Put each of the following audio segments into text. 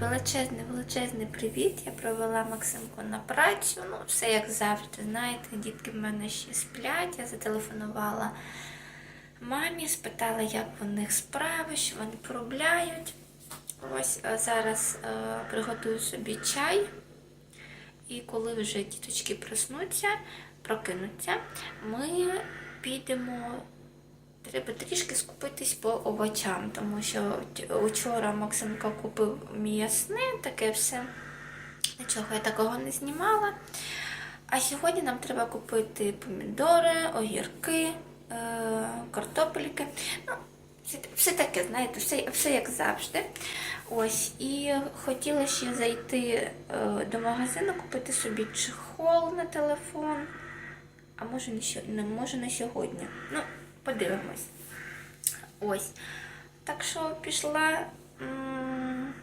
величезний, величезний привіт. Я провела Максимку на працю. Ну, все як завжди. Знаєте, дітки в мене ще сплять. Я зателефонувала мамі, спитала, як у них справи, що вони поробляють. Ось зараз е, приготую собі чай. І коли вже діточки проснуться, прокинуться, ми підемо. Треба трішки скупитись по овочам, тому що учора Максимка купив м'ясне, таке все. Нічого я такого не знімала. А сьогодні нам треба купити помідори, огірки, е, картопельки. Ну, все, таке, знаєте, все, все як завжди. Ось. І хотіла ще зайти е, до магазину, купити собі чехол на телефон. А може не, може не сьогодні. Ну, подивимось. Ось. Так що пішла м,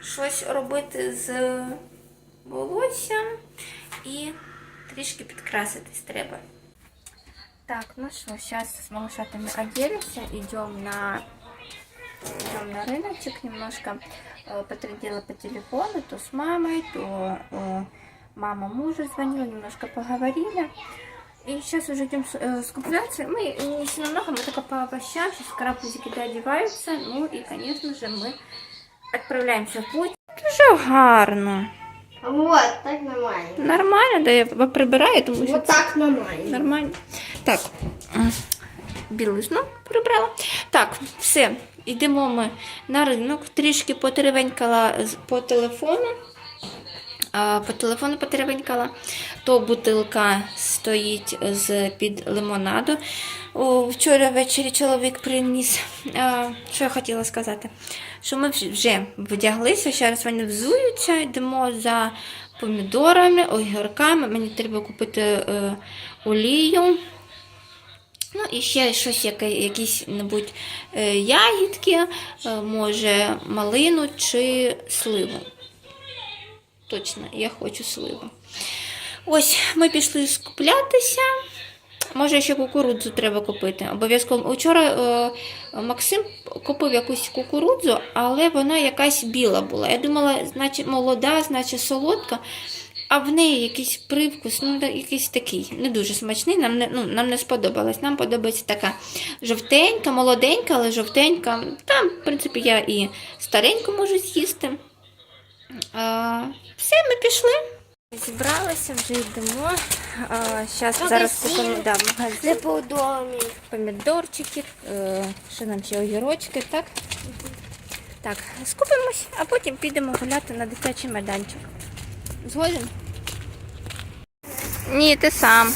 щось робити з волоссям і трішки підкраситись треба. Так, ну что, сейчас с малышатами оделись, идем на идем на рыночек немножко. Э, Потрудила по телефону, то с мамой, то э, мама мужу звонила, немножко поговорили. И сейчас уже идем с- э, скупляться. Мы не сильно много, мы только по овощам. Сейчас карапузики доодеваются. Ну и, конечно же, мы отправляемся в путь. Дуже гарно. Вот, так нормально. Нормально, да я прибираю, тому що Вот так нормально. Нормально. Так, м, білизну прибрала. Так, все. Йдемо ми на ринок. Трішки потеревенькала з- по телефону. По телефону потеревенькала. То бутилка стоїть з під лимонаду. О, вчора ввечері чоловік приніс. А, що я хотіла сказати? Що ми вже вдяглися, зараз вони взуються, йдемо за помідорами, огірками. Мені треба купити е, олію. Ну, і ще щось, якісь небудь е, ягідки, е, може малину чи сливу. Точно, я хочу сливу. Ось ми пішли скуплятися. Може, ще кукурудзу треба купити. Обов'язково. Вчора е, Максим купив якусь кукурудзу, але вона якась біла була. Я думала, значить молода, значить солодка, а в неї якийсь привкус, ну, якийсь такий, не дуже смачний, нам не, ну, нам не сподобалось. Нам подобається така жовтенька, молоденька, але жовтенька. Там, в принципі, я і стареньку можу з'їсти. А, все, ми пішли. Зібралися, вже йдемо. А, щас, зараз купимо да, магазин помідорчики, е, що нам ще огірочки, так? Так, скупимось, а потім підемо гуляти на дитячий майданчик. Згоден? Ні, ти сам.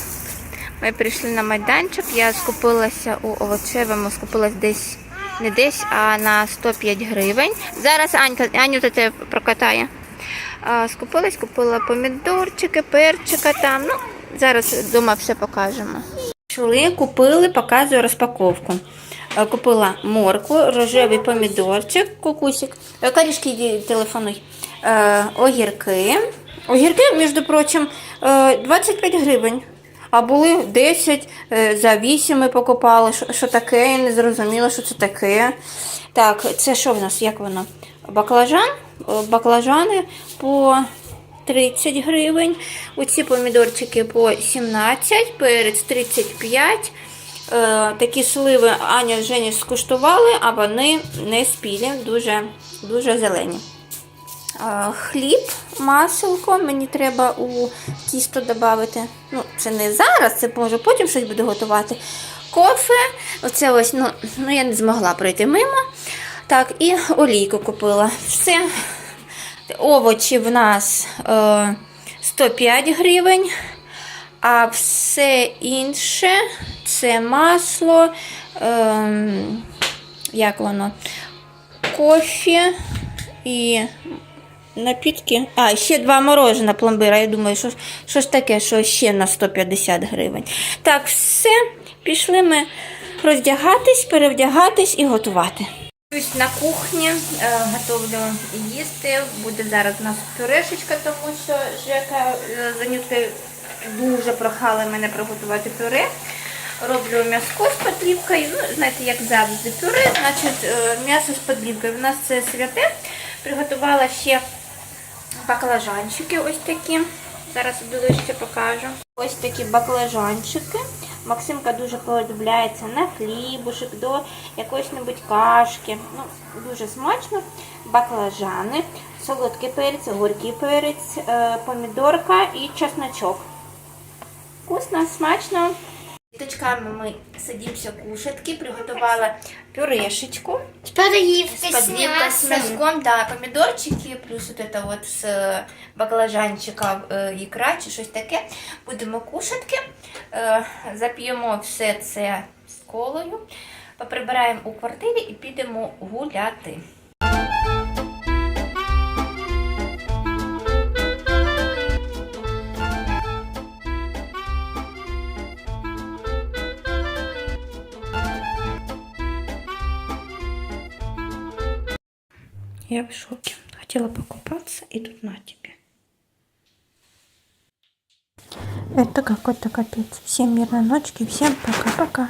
Ми прийшли на майданчик, я скупилася у овочевому, скупилась десь, не десь, а на 105 гривень. Зараз Анька, Аню за тебе прокатає. Скупилась, купила помідорчики, перчика там. Ну, зараз вдома все покажемо. Пішли, купили, показую розпаковку. Е, Купила моркву, рожевий помідорчик, кукусик. Е, Корішки, телефонуй. Е, огірки. Огірки, між прочим, е, 25 гривень. А були 10 е, за 8 ми покупали. Що, таке? Я не зрозуміла, що це таке. Так, це що в нас? Як воно? Баклажан? Е, Баклажани по 30 гривень. Оці помідорчики по 17, перець 35. Е, такі сливи Аня з Жені скуштували, а вони не спілі, дуже, дуже зелені. Хліб, маселко, мені треба у тісто додати. Ну, це не зараз, це може потім щось буду готувати. Кофе, оце ось, ну, ну я не змогла пройти мимо. Так, і олійку купила. Все. Овочі в нас е, 105 гривень, а все інше це масло, е, як воно, кофе і напітки. А, ще два морожена пломбира. Я думаю, що, що ж таке, що ще на 150 гривень. Так, все, пішли ми роздягатись, перевдягатись і готувати. На кухні е, готовлю їсти. Буде зараз у нас пюрешечка, тому що Жека е, з дуже прохали мене приготувати пюре. Роблю м'яско з подлівкою. Ну, знаєте, як завжди, пюре, значить е, м'ясо з подлівкою. У нас це святе, Приготувала ще баклажанчики ось такі. Зараз ближче покажу. Ось такі баклажанчики. Максимка дуже полюбляється на хлібушек, до якоїсь небудь кашки. Ну, дуже смачно. Баклажани, солодкий перець, горький перець, е, помідорка і чесночок. Вкусно, смачно. З діточками ми сидімося кушатки, приготувала пюрешечку. С подливкой с мяском, да, помідорчики, плюс от это от з е, баклажанчика е, ікра чи щось таке. Будемо кушатки, е, зап'ємо все це з колою, поприбираємо у квартирі і підемо гуляти. Я в шоке. Хотела покупаться, и тут на тебе. Это какой-то капец. Всем мирной ночки, всем пока-пока.